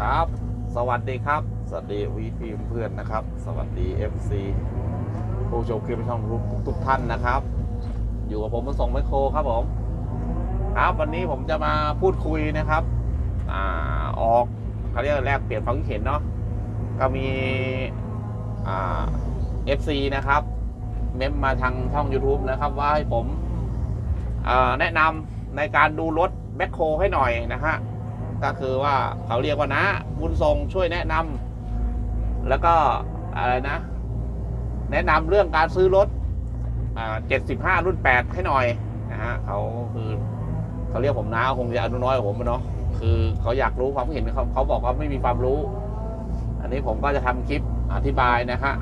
ครับ สวัสดีครับ สวัสดีวีพีเพื่อนนะครับ สวัสดี FC ผู้ชมคลิปช่องทุกทุกท่านนะครับ อยู่กับผมมันส่งไมโครครับผมครับวันนี้ผมจะมาพูดคุยนะครับอ่าออกเขาเรียกแลกเปลี่ยนความคิดเห็นเนาะก็มีอ่า FC นะครับ เมมมาทางช่อง YouTube นะครับ ว่าให้ผมแนะนำในการดูรถแบ็คโคให้หน่อยนะฮะ ก็คือว่าเขาเรียกว่านะบุญทรงช่วยแนะนำแล้วก็อะไรนะ แนะนำเรื่องการซื้อรถอ่า75รุ่น8ให้หน่อยนะฮะเขาคือเขาเรียกผมนะคงจะอายุน้อยผมอะเนาะคือเขาอยากรู้ความเห็นเขาเขาบอกว่าไม่มีความรู้ อันนี้ผมก็จะทำคลิปอธิบายนะฮะ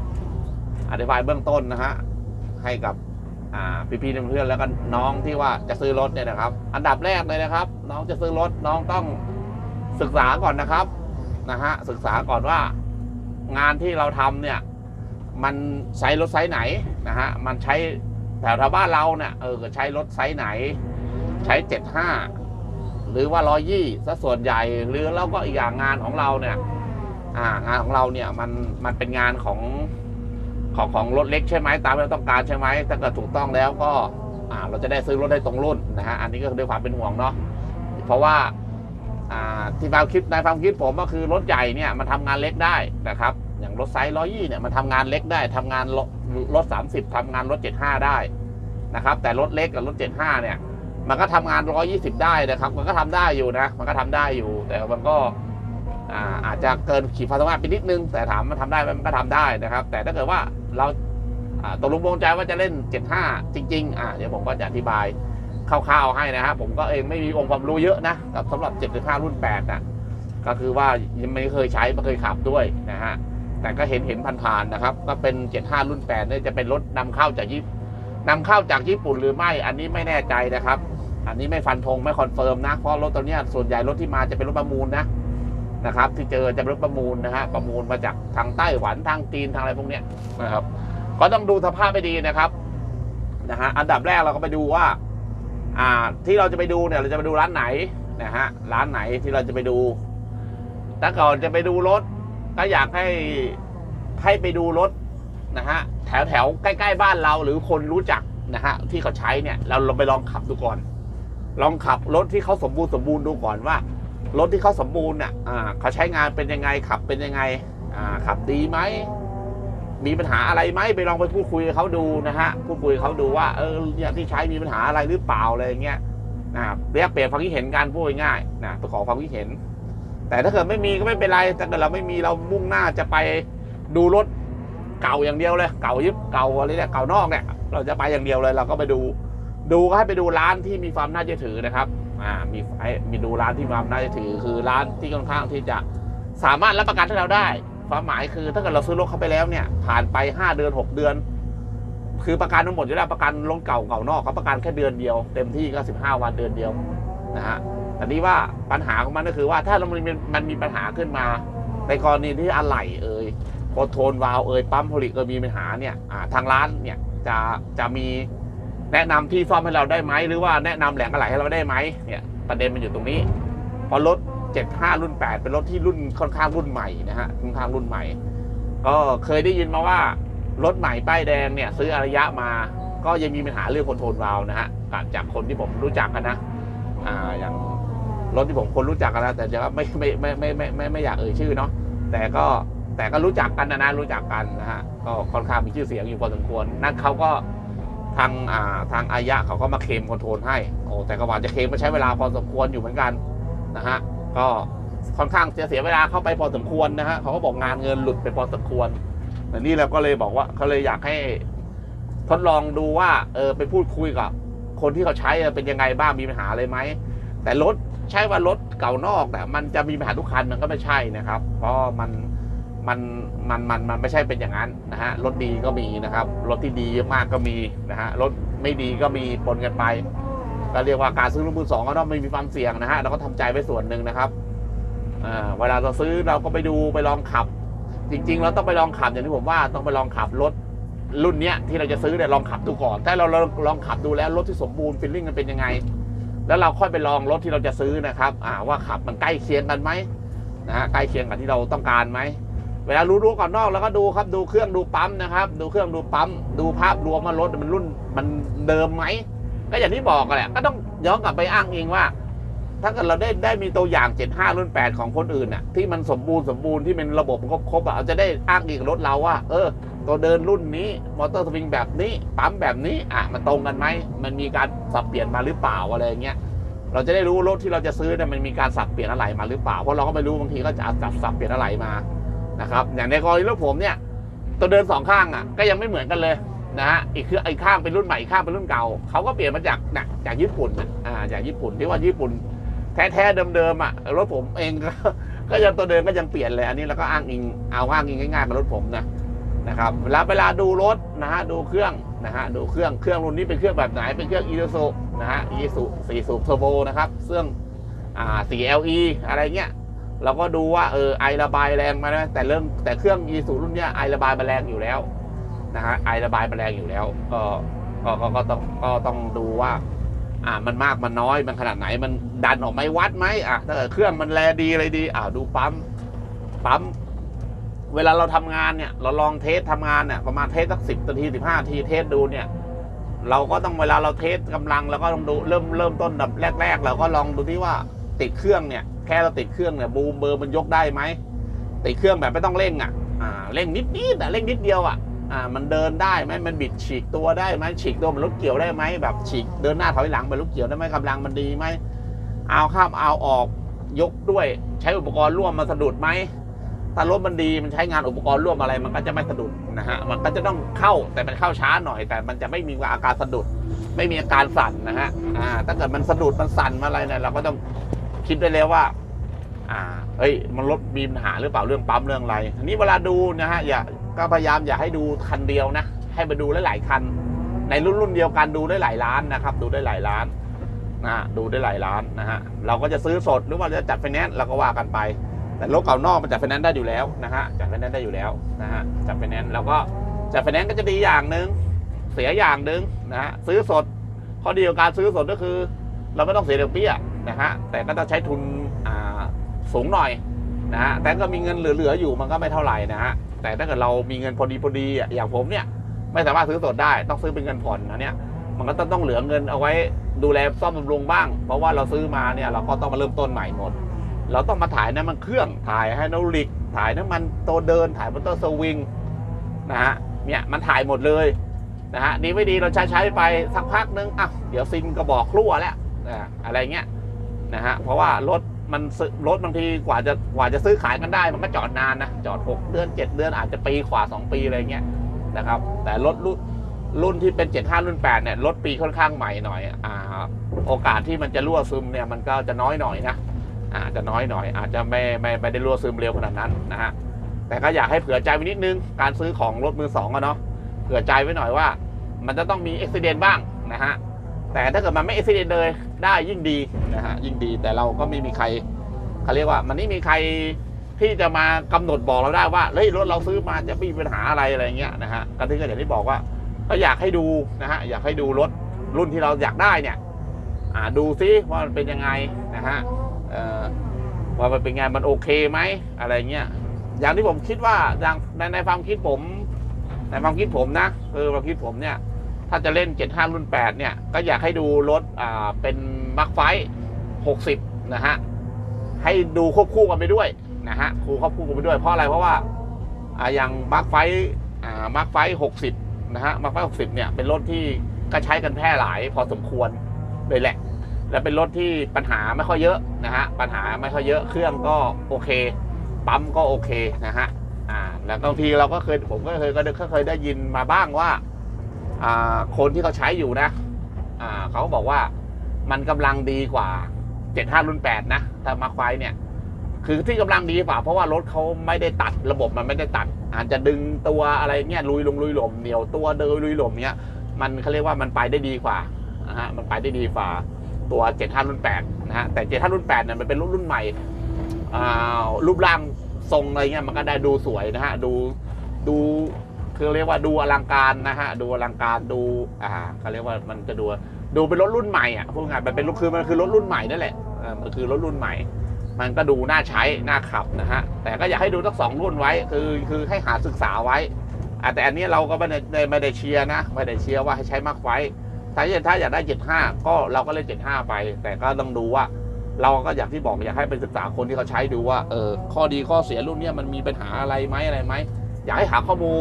อธิบายเบื้องต้นนะฮะให้กับอ่าพี่ๆเพื่อนๆแล้วก็น้องที่ว่าจะซื้อรถเนี่ยนะครับ อันดับแรกเลยนะครับ น้องจะซื้อรถน้องต้อง ศึกษาก่อนนะครับนะฮะศึกษาก่อนว่างานที่เราทำเนี่ย มันใช้รถไซส์ไหนนะฮะมันใช้แถวแถวบ้านเราเนี่ยเออใช้รถไซส์ไหน ใช้เจ็ดห้าหรือว่าร้อยี่ซะส่วนใหญ่หรือแล้วก็อีกอย่างงานของเราเนี่ยอ่างานของเราเนี่ยมันมันเป็นงานของของของรถเล็กใช่ไหมตามที่เราต้องการใช่ไหมถ้าเกิดถูกต้องแล้วก็อ่าเราจะได้ซื้อรถได้ตรงรุ่นนะฮะอันนี้ก็ด้วยความเป็นห่วงเนาะเพราะว่า ที่ความคิดในความคิดผมก็คือรถใหญ่เนี่ยมันทำงานเล็กได้นะครับ อย่างรถไซส์ร้อยี่เนี่ยมันทำงานเล็กได้ทำงานรถรถสามสิบทำงานรถเจ็ดห้าได้นะครับ แต่รถเล็กกับรถเจ็ดห้าเนี่ย มันก็ทำงานร้อยี่สิบได้นะครับ มันก็ทำได้อยู่นะ มันก็ทำได้อยู่ แต่มันก็อาอาจจะเกินขีดความสามารถไปนิดนึง แต่ถามมันทำได้ไหมมันก็ทำได้นะครับ แต่ถ้าเกิดว่าเราตกลงปรงใจว่าจะเล่น 75 จริงๆอ่าเดี๋ยวผมก็จะอธิบาย คร่าวๆให้นะครับผมก็เองไม่มีองค์ความรู้เยอะนะกับสำหรับ 75 รุ่น8นะก็คือว่ายังไม่เคยใช้ไม่เคยขับด้วยนะฮะแต่ก็เห็นเห็นผ่านๆนะครับ ก็เป็น 75 รุ่น8เนี่ยจะเป็นรถนำเข้าจากญี่ปุ่นนำเข้าจากญี่ปุ่นหรือไม่ อันนี้ไม่แน่ใจนะครับ อันนี้ไม่ฟันธงไม่คอนเฟิร์มนะ เพราะรถตัวเนี้ยส่วนใหญ่รถที่มาจะเป็นรถประมูลนะนะครับ ที่เจอจะเป็นรถประมูลนะฮะประมูลมาจากทางไต้หวันทางจีนทางอะไรพวกเนี้ยนะครับ ก็ต้องดูสภาพไปดีนะครับนะฮะอันดับแรกเราก็ไปดูว่า อ่าที่เราจะไปดูเนี่ยเราจะไปดูร้านไหนนะฮะร้านไหนที่เราจะไปดูถ้าก่อนจะไปดูรถ ก็อยากให้ให้ไปดูรถนะฮะแถวแถวใกล้ ๆ บ้านเราหรือคนรู้จักนะฮะที่เขาใช้เนี่ย เราลองไปลองขับดูก่อน ลองขับรถที่เขาสมบูรณ์สมบูรณ์ดูก่อนว่ารถที่เขาสมบูรณ์เนี่ยอ่าเขาใช้งานเป็นยังไงขับเป็นยังไงขับดีไหม มีปัญหาอะไรไหมไปลองไปพูดคุยกับเขาดูนะฮะพูดคุยกับเขาดูว่าเออเนี่ยที่ใช้มีปัญหาอะไรหรือเปล่าอะไรอย่างเงี้ยนะเรียกเปลี่ยนความคิดเห็นกันพูดง่ายนะไปขอความคิดเห็น แต่ถ้าเกิดไม่มีก็ไม่เป็นไรแต่เกิดเราไม่มีเรามุ่งหน้าจะไปดูรถเก่าอย่างเดียวเลย เก่ายึบเก่าอะไรเนี่ยเก่านอกเนี่ยเราจะไปอย่างเดียวเลย เราก็ไปดู ดูก็ให้ไปดูร้านที่มีความน่าเชื่อถือนะครับอ่ามีให้มีดูร้านที่มีความน่าเชื่อถือ คือร้านที่ค่อนข้างที่จะสามารถรับประกันให้เราได้ ความหมายคือ ถ้าเกิดเราซื้อรถเข้าไปแล้วเนี่ย ผ่านไป 5 เดือน 6 เดือน คือประกันทั้งหมดอยู่แล้วประกันรถเก่าเก่านอกเขาประกันแค่เดือนเดียวเต็มที่ก็ 15 วันเดือนเดียวนะฮะแต่นี้ว่าปัญหาของมันก็คือว่าถ้ามันมันมีปัญหาขึ้นมา ในกรณีที่อะไหล่เอ่ยโคโทนวาล์วเอ่ยปั๊มโพลิกเอ่ยมีปัญหาเนี่ยทางร้านเนี่ยจะจะมีแนะนำที่ซ่อมให้เราได้ไหมหรือว่าแนะนำแหล่งอะไหล่ให้เราได้ไหมเนี่ยประเด็นมันอยู่ตรงนี้เพราะรถ 75 รุ่น 8 เป็นรถที่รุ่นค่อนข้างรุ่นใหม่นะฮะค่อนข้างรุ่นใหม่ ก็เคยได้ยินมาว่ารถใหม่ป้ายแดงเนี่ย ซื้ออารยะมา ก็ยังมีปัญหาเรื่องคอนโทรลวาล์วนะฮะจากคนที่ผมรู้จักกันนะอ่าอย่างรถที่ผมคนรู้จักกันนะแต่จะไม่ไม่ไม่ไม่ไม่ไม่ไม่อยากเอ่ยชื่อเนาะแต่ก็แต่ก็รู้จักกันนะนะรู้จักกันนะฮะก็ค่อนข้างมีชื่อเสียงอยู่พอสมควรนั่นเขาก็ทางอ่าทางอายะเขาก็มาเคลมคอนโทรลให้โอ้แต่ก็ว่าจะเคลมมาใช้เวลาพอสมควรอยู่เหมือนกันนะฮะ ก็ค่อนข้างจะเสียเวลาเข้าไปพอสมควรนะฮะเขาก็บอกงานเงินหลุดไปพอสมควรแต่นี่เราก็เลยบอกว่าเขาเลยอยากให้ทดลองดูว่า เออไปพูดคุยกับ คนที่เขาใช้เป็นยังไงบ้างมีปัญหาอะไรไหมแต่รถใช่ว่ารถเก่านอกแต่มันจะมีปัญหาทุกคันมันก็ไม่ใช่นะครับ เพราะมันมันมันมันมันไม่ใช่เป็นอย่างนั้นนะฮะรถดีก็มีนะครับรถที่ดีมากก็มีนะฮะรถไม่ดีก็มีปนกันไป ก็เรียกว่าการซื้อรถมือสองก็ต้องไม่มีความเสี่ยงนะฮะเราก็ทำใจไว้ส่วนหนึ่งนะครับเวลาเราซื้อเราก็ไปดูไปลองขับ จริง ๆ เราต้องไปลองขับอย่างที่ผมว่าต้องไปลองขับรถรุ่นเนี้ยที่เราจะซื้อเนี่ยลองขับดูก่อนถ้าเราลองขับดูแล้วรถที่สมบูรณ์ฟิลลิ่งมันเป็นยังไง แล้วเราค่อยไปลองรถที่เราจะซื้อนะครับว่าขับมันใกล้เคียงกันไหมนะฮะใกล้เคียงกับที่เราต้องการไหมเวลารู้รู้ก่อนนอกแล้วก็ดูครับดูเครื่องดูปั๊มนะครับ ดูเครื่องดูปั๊มดูภาพรวมว่ารถมันรุ่นมันเดิมไหม ก็อย่างที่บอกกันแหละก็ต้องย้อนกลับไปอ้างเองว่า ถ้าเกิดเราได้ได้มีตัวอย่าง 75 รุ่น 8 ของคนอื่นน่ะที่มันสมบูรณ์สมบูรณ์ที่เป็นระบบครบครบๆอะเราจะได้อ้างอิงกับรถเราว่า เออ ตัวเดินรุ่นนี้ มอเตอร์สวิงแบบนี้ ปั๊มแบบนี้อะมันตรงกันไหมมันมีการสับเปลี่ยนมาหรือเปล่าอะไรเงี้ยเราจะได้รู้รถที่เราจะซื้อเนี่ยมันมีการสับเปลี่ยนอะไรมาหรือเปล่าเพราะเราก็ไม่รู้บางทีก็จะจับสับเปลี่ยนอะไรมานะครับอย่างในกรณีรถผมเนี่ยตัวเดินสองข้างอะก็ยังไม่เหมือนกันเลย นะฮะอีกคืออีกข้างเป็นรุ่นใหม่อีกข้างเป็นรุ่นเก่าเขาก็เปลี่ยนมาจากนะจากญี่ปุ่นน่ะอ่าจากญี่ปุ่นที่ว่าญี่ปุ่นแท้ๆเดิมๆอะรถผมเองก็ก็ยังตัวเดิมก็ยังเปลี่ยนเลยอันนี้เราก็อ้างอิงเอาอ้างอิงง่ายๆกับรถผมนะนะครับเวลาเวลาดูรถนะฮะดูเครื่องนะฮะดูเครื่องเครื่องรุ่นนี้เป็นเครื่องแบบไหนเป็นเครื่องอีซูซุนะฮะอีซูสี่สูบเทอร์โบนะครับเครื่องอ่า 4LE อะไรเงี้ยเราก็ดูว่าเออไอระบายแรงมานะแต่เรื่องแต่เครื่องอีซูรุ่นเนี้ยไอระบายมาแรงอยู่แล้ว นะฮะไอระบายมาแรงอยู่แล้ว ก็ก็ก็ก็ต้องก็ต้องดูว่า อ่ามันมากมันน้อยมันขนาดไหน มันดันออกไหมวัดไหมอะถ้าเกิดเครื่องมันแลดีอะไรดี อ่าดูปั๊มปั๊มเวลาเราทำงานเนี่ย เราลองเทสทำงานเนี่ยประมาณเทสสักสิบนาทีสิบห้านาทีเทสดูเนี่ย เราก็ต้องเวลาเราเทสกำลังเราก็ต้องดูเริ่มเริ่มต้นแบบแรก ๆ เราก็ลองดูที่ว่าติดเครื่องเนี่ย แค่เราติดเครื่องเนี่ยบูมเบอร์มันยกได้ไหมติดเครื่องแบบไม่ต้องเร่งอะอ่าเร่งนิดนิดอะเร่งนิดเดียวอะ อ่ามันเดินได้ไหมมันบิดฉีกตัวได้ไหมฉีกตัวมันรถเกี่ยวได้ไหมแบบฉีกเดินหน้าถอยหลังเป็นรถเกี่ยวได้ไหมกำลังมันดีไหมเอาข้ามเอาออกยกด้วย ใช้อุปกรณ์ร่วมมาสะดุดไหมถ้ารถมันดีมันใช้งานอุปกรณ์ร่วมอะไรมันก็จะไม่สะดุดนะฮะมันก็จะต้องเข้าแต่มันเข้าช้าหน่อย แต่มันจะไม่มีอาการสะดุด ไม่มีอาการสั่นนะฮะอ่าถ้าเกิดมันสะดุดมันสั่นมาอะไรเนี่ยเราก็ต้องคิดได้แล้วว่า อ่าเฮ้ยมันรถมีปัญหาหรือเปล่าเรื่องปั๊มเรื่องอะไรทีนี้เวลาดูนะฮะอย่า ก็พยายามอย่าให้ดูคันเดียวนะ ให้มาดูหลายๆคัน ในรุ่นรุ่นเดียวกันดูได้หลายล้านนะครับ ดูได้หลายล้านนะดูได้หลายล้านนะฮะเราก็จะซื้อสดหรือว่าจะจัดไฟแนนซ์เราก็ว่ากันไป แต่รถเก่านอกมันจัดไฟแนนซ์ได้อยู่แล้วนะฮะจัดไฟแนนซ์ได้อยู่แล้วนะฮะจัดไฟแนนซ์แล้วก็จัดไฟแนนซ์ก็จะดีอย่างหนึ่งเสียอย่างหนึ่งนะฮะซื้อสดข้อดีของการซื้อสดก็คือ เราไม่ต้องเสียดอกเบี้ยนะฮะแต่ก็ต้องใช้ทุนอ่าสูงหน่อยนะฮะแต่ก็มีเงินเหลือๆอยู่มันก็ไม่เท่าไหร่นะฮะ แต่ถ้าเกิดเรามีเงินพอดีพอดีอย่างผมเนี่ยไม่สามารถซื้อสดได้ต้องซื้อเป็นเงินผ่อนนะเนี่ยมันก็ต้องต้องเหลือเงินเอาไว้ดูแลซ่อมบำรุงบ้าง เพราะว่าเราซื้อมาเนี่ยเราก็ต้องมาเริ่มต้นใหม่หมด เราต้องมาถ่ายน้ำมันเครื่องถ่ายไฮดรอลิก ถ่ายน้ำมันตัวเดินถ่ายมอเตอร์สวิงนะฮะเนี่ยมันถ่ายหมดเลยนะฮะดีไม่ดีเราใช้ใช้ไปสักพักนึงอะเดี๋ยวซินก็บอกรั่วแล้วนะอะไรเงี้ยนะฮะเพราะว่ารถ มันซื้อรถบางทีกว่าจะกว่าจะซื้อขายกันได้ มันก็จอดนานนะ จอด 6 เดือน 7 เดือนอาจจะปีกว่า2 ปีอะไรเงี้ยนะครับ แต่รถรุ่นรุ่นที่เป็น 75 รุ่น 8 เนี่ยรถปีค่อนข้างใหม่หน่อยอ่าโอกาสที่มันจะรั่วซึมเนี่ยมันก็จะน้อยหน่อยนะอาจจะน้อยหน่อย อาจจะไม่ไม่ไม่ได้รั่วซึมเร็วขนาดนั้นนะฮะแต่ก็อยากให้เผื่อใจไว้นิดนึงการซื้อของรถมือสองอะเนาะเผื่อใจไว้หน่อยว่า มันจะต้องมีอุบิเหตุบ้างนะฮะแต่ถ้าเกิดมันไม่อุบิเหตุเลย ได้ยิ่งดีนะฮะยิ่งดีแต่เราก็ไม่มีใครเขาเรียกว่า มันไม่มีใครที่จะมากำหนดบอกเราได้ว่าเฮ้ยรถเราซื้อมาจะมีปัญหาอะไรอะไรเงี้ยนะฮะก็ที่ก็อย่างที่บอกว่าก็อยากให้ดูนะฮะอยากให้ดูรถรุ่นที่เราอยากได้เนี่ยดูซิว่ามันเป็นยังไงนะฮะว่ามันเป็นไงมันโอเคไหมอะไรเงี้ยอย่างที่ผมคิดว่าอย่างในในความคิดผม ในความคิดผมนะเออความคิดผมเนี่ย ถ้าจะเล่น 75 รุ่น 8 เนี่ย ก็อยากให้ดูรถอ่าเป็นมักไฟ 60 นะฮะ ให้ดูควบคู่กันไปด้วยนะฮะคูควบคู่กันไปด้วยเพราะอะไรเพราะว่าอ่าอย่างมักไฟอ่ามักไฟ 60 นะฮะมักไฟ 60 เนี่ยเป็นรถที่ก็ใช้กันแพร่หลายพอสมควรเลยแหละ และเป็นรถที่ปัญหาไม่ค่อยเยอะนะฮะปัญหาไม่ค่อยเยอะเครื่องก็โอเค ปั๊มก็โอเคนะฮะอ่าแล้วบางทีเราก็เคยผมก็เคยก็เคยได้ยินมาบ้างว่า คนที่เขาใช้อยู่นะเขาบอกว่ามันกำลังดีกว่า75รุ่น8นะถ้ามาไฟเนี่ย คือที่กำลังดีกว่า เพราะว่ารถเขาไม่ได้ตัดระบบมันไม่ได้ตัด อาจจะดึงตัวอะไรเงี้ยลุยลงลุยหลมเหนียวตัวเดินลุยหลมเนี้ยมันเขาเรียกว่ามันไปได้ดีกว่านะฮะมันไปได้ดีกว่าตัว75รุ่น8นะฮะแต่75รุ่น8เนี่ยมันเป็นรุ่นรุ่นใหม่อ่ารูปร่างทรงอะไรเงี้ยมันก็ได้ดูสวยนะฮะดูดู คือเรียกว่าดูอลังการนะฮะดูอลังการดูอ่าเขาเรียกว่ามันจะดูดูเป็นรถรุ่นใหม่อะพูดง่ายมันเป็นรถคือมันคือรถรุ่นใหม่นั่นแหละเออมันคือรถรุ่นใหม่ มันก็ดูน่าใช้น่าขับนะฮะแต่ก็อยากให้ดูทั้งสองรุ่นไว้คือคือให้หาศึกษาไว้อแต่อันนี้เราก็ไม่ได้ไม่ได้เชียร์นะไม่ได้เชียร์ว่าให้ใช้มากไว้ถ้าถ้าอยากได้ 75 ก็เราก็เล่น 75 ไป แต่ก็ต้องดูว่า เราก็อย่างที่บอกอยากให้ไปศึกษาคนที่เขาใช้ดูว่าเออข้อดีข้อเสียรุ่นนี้มันมีปัญหาอะไรไหมอะไรไหมอยากให้หาข้อมูล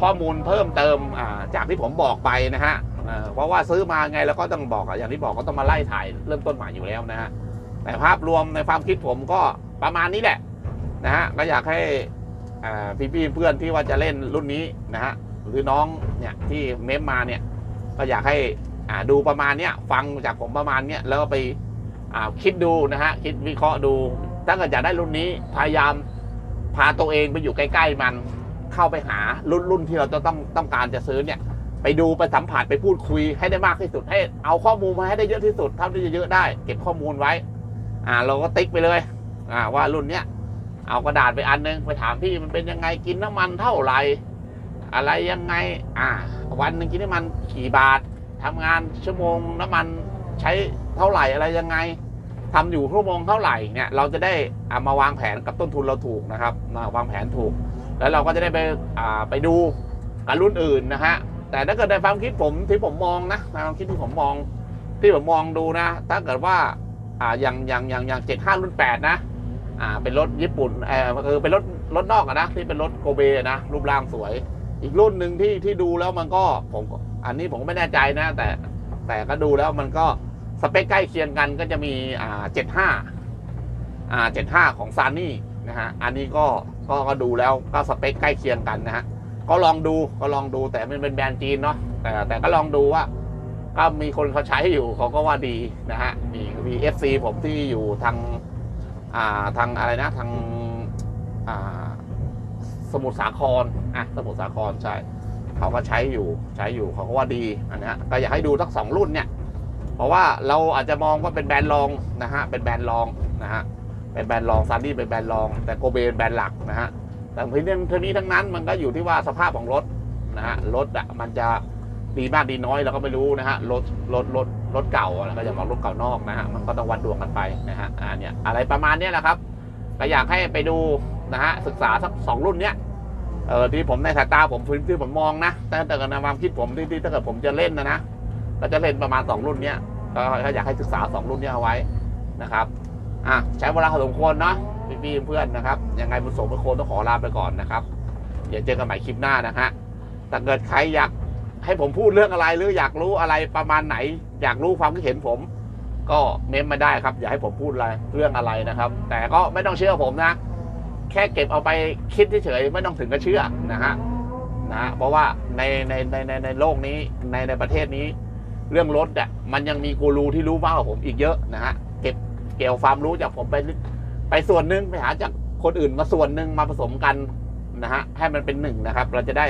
ข้อมูลเพิ่มเติมจากที่ผมบอกไปนะฮะเพราะว่าซื้อมาไงแล้วก็ต้องบอกอย่างที่บอกก็ต้องมาไล่ถ่ายเริ่มต้นใหม่อยู่แล้วนะฮะแต่ภาพรวมในความคิดผมก็ประมาณนี้แหละนะฮะก็อยากให้พี่ๆเพื่อนที่ว่าจะเล่นรุ่นนี้นะฮะหรือน้องเนี่ยที่เมมมาเนี่ยก็อยากให้ดูประมาณเนี้ยฟังจากผมประมาณเนี้ยแล้วก็ไปคิดดูนะฮะคิดวิเคราะห์ดู ถ้าเกิดอยากได้รุ่นนี้พยายามพาตัวเองไปอยู่ใกล้ ๆ มัน เข้าไปหารุ่นรุ่นที่เราจะต้องต้องการจะซื้อเนี่ย ไปดูไปสัมผัสไปพูดคุยให้ได้มากที่สุดให้เอาข้อมูลมาให้ได้เยอะที่สุดเท่าที่จะเยอะได้ เก็บข้อมูลไว้ อ่า เราก็ติ๊กไปเลยอ่าว่ารุ่นเนี้ยเอากระดาษไปอันนึงไปถามพี่มันเป็นยังไงกินน้ำมันเท่าไหร่อะไรยังไง อ่า วันหนึ่งกินน้ำมันกี่บาททำงานชั่วโมงน้ำมันใช้เท่าไหร่อะไรยังไงทำอยู่ชั่วโมงเท่าไหร่เนี่ยเราจะได้อ่ามาวางแผนกับต้นทุนเราถูกนะครับมาวางแผนถูก แล้วเราก็จะได้ไปไปดูกับรุ่นอื่นนะฮะแต่ถ้าเกิดในความคิดผมที่ผมมองนะในความคิดที่ผมมองที่ผมมองดูนะ ถ้าเกิดว่าอ่าอย่างอย่างอย่างอย่างเจ็ดห้ารุ่นแปดนะอ่าเป็นรถญี่ปุ่นเออคือเป็นรถรถนอกอะนะที่เป็นรถโกเบนะรูปร่างสวย อีกรุ่นหนึ่งที่ที่ดูแล้วมันก็ผมอันนี้ผมไม่แน่ใจนะ แต่แต่ก็ดูแล้วมันก็สเปคใกล้เคียงกันก็จะมีอ่าเจ็ดห้าอ่าเจ็ดห้าของซานี่นะฮะอันนี้ก็ ก็ก็ดูแล้วก็สเปคใกล้เคียงกันนะฮะก็ลองดูก็ลองดูแต่มันเป็นแบรนด์จีนเนาะแต่แต่ก็ลองดูว่าก็มีคนเขาใช้อยู่เขาก็ว่าดีนะฮะมีมีเอฟซีผมที่อยู่ทางอ่าทางอะไรนะทางอ่าสมุทรสาครอะสมุทรสาครใช่เขาก็ใช้อยู่ใช้อยู่เขาก็ว่าดีอันนี้ก็อยากให้ดูทั้งสองรุ่นเนี่ย เพราะว่าเราอาจจะมองว่าเป็นแบรนด์รองนะฮะเป็นแบรนด์รองนะฮะ เป็นแบรนด์รองซันดี้เป็นแบรนด์รอง แต่โกเบเป็นแบรนด์หลักนะฮะแต่ทีนี้ทีนี้ทั้งนั้นมันก็อยู่ที่ว่าสภาพของรถนะฮะรถอะมันจะดีมากดีน้อยเราก็ไม่รู้นะฮะรถรถรถรถเก่าอะก็จะบอกรถเก่านอกนะฮะมันก็ต้องวัดดวงกันไปนะฮะอ่าเนี่ยอะไรประมาณเนี้ยแหละครับก็อยากให้ไปดูนะฮะศึกษาสักสองรุ่นเนี้ยเออที่ผมในสายตาผมที่ผมมองนะแต่แต่กับในความคิดผมที่ที่ถ้าเกิดผมจะเล่นนะนะก็จะเล่นประมาณสองรุ่นเนี้ยก็ก็อยากให้ศึกษาสองรุ่นเนี้ยเอาไว้นะครับ อะใช้เวลาพอสมควรเนาะพี่ๆเพื่อนนะครับ ยังไงบุญสมบุญโคนต้องขอลาไปก่อนนะครับเดี๋ยวเจอกันใหม่คลิปหน้านะฮะถ้าเกิดใครอยากให้ผมพูดเรื่องอะไรหรืออยากรู้อะไรประมาณไหน อยากรู้ความคิดเห็นผม ก็เมมมาได้ครับ อย่าให้ผมพูดอะไรเรื่องอะไรนะครับ แต่ก็ไม่ต้องเชื่อผมนะ แค่เก็บเอาไปคิดเฉยๆไม่ต้องถึงกับเชื่อนะฮะนะฮะเพราะว่าในในในในในโลกนี้ในในประเทศนี้ เรื่องรถอะมันยังมีกูรูที่รู้มากกว่าผมอีกเยอะนะฮะ เกี่ยวความรู้จากผมไปไปส่วนหนึ่งไปหาจากคนอื่นมาส่วนหนึ่งมาผสมกันนะฮะให้มันเป็นหนึ่งนะครับ เราจะได้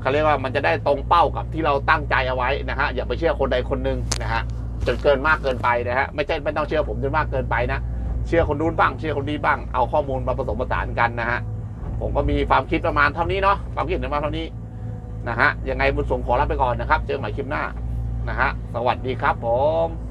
เขาเรียกว่ามันจะได้ตรงเป้ากับที่เราตั้งใจเอาไว้นะฮะอย่าไปเชื่อคนใดคนหนึ่งนะฮะจนเกินมากเกินไปนะฮะไม่ใช่ไม่ต้องเชื่อผมจนมากเกินไปนะเชื่อคนนู้นบ้างเชื่อคนนี้บ้างเอาข้อมูลมาผสมผสานกันนะฮะผมก็มีความคิดประมาณเท่านี้เนาะความคิดประมาณเท่านี้นะฮะยังไงบุญสงขอลาไปก่อนนะครับ เจอกันใหม่คลิปหน้านะฮะสวัสดีครับผม